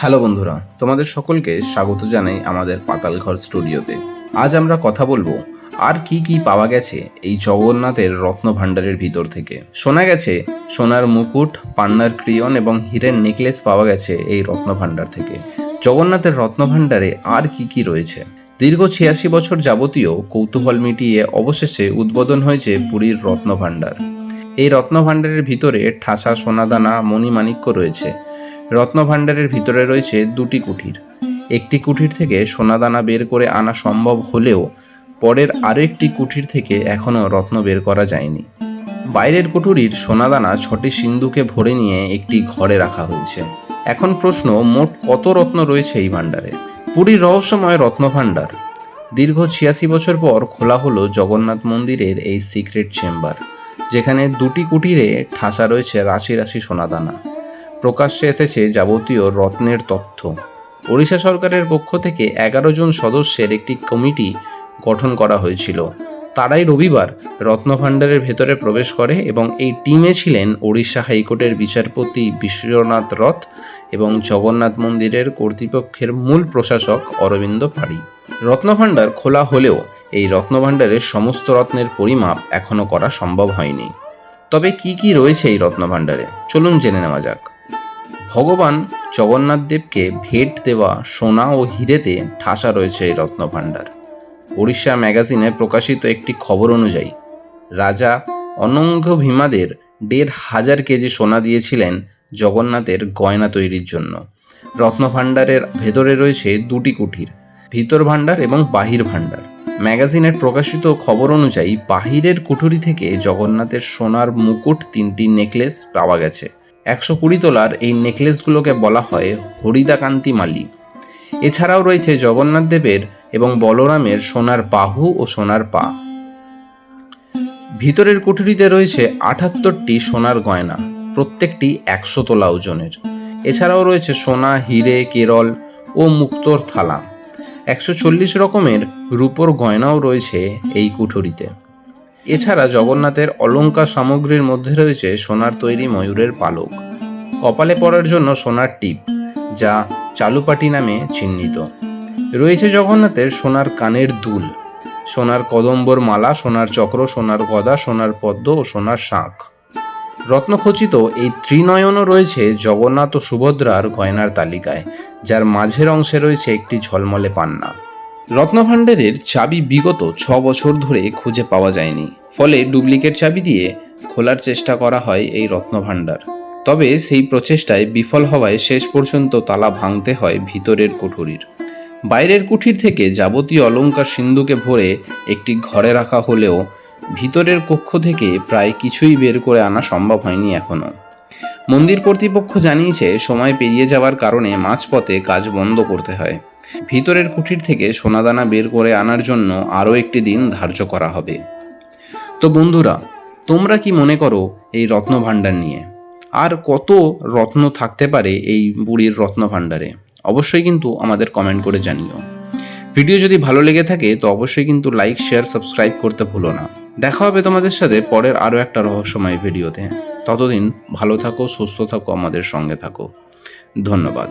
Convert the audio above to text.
Hello বন্ধুরা, তোমাদের সকলকে স্বাগত জানাই আমাদের পাতালঘর স্টুডিওতে। আজ আমরা কথা বলব, আর কি কি পাওয়া গেছে এই জগন্নাথের রত্ন ভাণ্ডারের ভিতর থেকে। শোনা গেছে, সোনার মুকুট, পান্নার ক্রিয়ন এবং হীরের নেকলেস পাওয়া গেছে এই রত্ন ভাণ্ডার থেকে। জগন্নাথের রত্ন ভাণ্ডারে আর কি কি রয়েছে? দীর্ঘ ছিয়াশি বছর যাবতীয় কৌতূহল মিটিয়ে অবশেষে উদ্বোধন হয়েছে পুরীর রত্ন ভাণ্ডার। এই রত্ন ভাণ্ডারের ভিতরে ঠাসা সোনাদানা, মণিমাণিক্য রয়েছে। রত্ন ভাণ্ডারের ভিতরে রয়েছে দুটি কুঠির একটি কুঠির থেকে সোনাদানা বের করে আনা সম্ভব হলেও পরের আরও একটি কুঠির থেকে এখনও রত্ন বের করা যায়নি। বাইরের কুঠুরির সোনাদানা ছটি সিন্ধুকে ভরে নিয়ে একটি ঘরে রাখা হয়েছে। এখন প্রশ্ন, মোট কত রত্ন রয়েছে এই ভাণ্ডারে? পুরীর রহস্যময় রত্ন ভাণ্ডার দীর্ঘ ছিয়াশি বছর পর খোলা হলো জগন্নাথ মন্দিরের এই সিক্রেট চেম্বার, যেখানে দুটি কুটিরে ঠাসা রয়েছে রাশি রাশি সোনাদানা। প্রকাশ্যে এসেছে যাবতীয় রত্নের তথ্য। ওড়িশা সরকারের পক্ষ থেকে এগারো জন সদস্যের একটি কমিটি গঠন করা হয়েছিল। তারাই রবিবার রত্নভাণ্ডারের ভেতরে প্রবেশ করে এবং এই টিমে ছিলেন ওড়িশা হাইকোর্টের বিচারপতি বিশ্বনাথ রথ এবং জগন্নাথ মন্দিরের কর্তৃপক্ষের মূল প্রশাসক অরবিন্দ পাড়ি। রত্নভাণ্ডার খোলা হলেও এই রত্নভাণ্ডারের সমস্ত রত্নের পরিমাপ এখনও করা সম্ভব হয়নি। তবে কি কি রয়েছে এই রত্নভাণ্ডারে চলুন জেনে নেওয়া যাক। ভগবান জগন্নাথ দেবকে ভেট দেওয়া সোনা ও হিরেতে ঠাসা রয়েছে এই রত্নভাণ্ডার। উড়িষ্যা ম্যাগাজিনে প্রকাশিত একটি খবর অনুযায়ী, রাজা অনঙ্গ ভীমাদের দেড় হাজার কেজি সোনা দিয়েছিলেন জগন্নাথের গয়না তৈরির জন্য। রত্নভাণ্ডারের ভেতরে রয়েছে দুটি কুঠির ভিতর ভাণ্ডার এবং বাহির ভাণ্ডার। ম্যাগাজিনের প্রকাশিত খবর অনুযায়ী, বাহিরের কুঠুরি থেকে জগন্নাথের সোনার মুকুট তিনটি নেকলেস পাওয়া গেছে। একশো কুড়ি তোলার এই নেকলেসগুলোকে বলা হয় হরিদাকান্তি মালি। এছাড়াও রয়েছে জগন্নাথ দেবের এবং বলরামের সোনার বাহু ও সোনার পা। ভিতরের কুঠুরিতে রয়েছে আটাত্তরটি সোনার গয়না, প্রত্যেকটি একশো তোলা ওজনের। এছাড়াও রয়েছে সোনা, হিরে, কেরল ও মুক্তোর থালা। একশো চল্লিশ রকমের রূপোর গয়নাও রয়েছে এই কুঠুরিতে। এছাড়া জগন্নাথের অলঙ্কার সামগ্রীর মধ্যে রয়েছে সোনার তৈরি ময়ূরের পালক। কপালে পরার জন্য সোনার টিপ, যা চালুপাটি নামে চিহ্নিত। রয়েছে জগন্নাথের সোনার কানের দুল, সোনার কদম্বর মালা, সোনার চক্র, সোনার গদা, সোনার পদ্ম ও সোনার শাঁখ। রত্নখচিত এই ত্রিনয়নও রয়েছে জগন্নাথ ও সুভদ্রার গয়নার তালিকায়, যার মাঝের অংশে রয়েছে একটি ঝলমলে পান্না। রত্নভাণ্ডারের চাবি বিগত ছ বছর ধরে খুঁজে পাওয়া যায়নি। ফলে ডুপ্লিকেট চাবি দিয়ে খোলার চেষ্টা করা হয় এই রত্নভাণ্ডার। তবে সেই প্রচেষ্টায় বিফল হওয়ায় শেষ পর্যন্ত তালা ভাঙতে হয় ভিতরের কুঠুরির। বাইরের কুঠির থেকে যাবতীয় অলঙ্কার সিন্ধুকে ভরে একটি ঘরে রাখা হলেও ভিতরের কক্ষ থেকে প্রায় কিছুই বের করে আনা সম্ভব হয়নি এখনও মন্দির কর্তৃপক্ষ জানিয়েছে, সময় পেরিয়ে যাওয়ার কারণে মাঝপথে কাজ বন্ধ করতে হয়। ভিতরের কুঠির থেকে সোনাদানা বের করে আনার জন্য আরও একটি দিন ধার্য করা হবে। তো বন্ধুরা, তোমরা কি মনে করো এই রত্ন ভাণ্ডার নিয়ে? আর কত রত্ন থাকতে পারে এই বুড়ির রত্ন ভাণ্ডারে অবশ্যই কিন্তু আমাদের কমেন্ট করে জানিও। ভিডিও যদি ভালো লেগে থাকে, তো অবশ্যই কিন্তু লাইক শেয়ার সাবস্ক্রাইব করতে ভুলো না। দেখা হবে তোমাদের সাথে পরের আরও একটা রহস্যময় ভিডিওতে। ততদিন ভালো থাকো, সুস্থ থাকো, আমাদের সঙ্গে থাকো। ধন্যবাদ।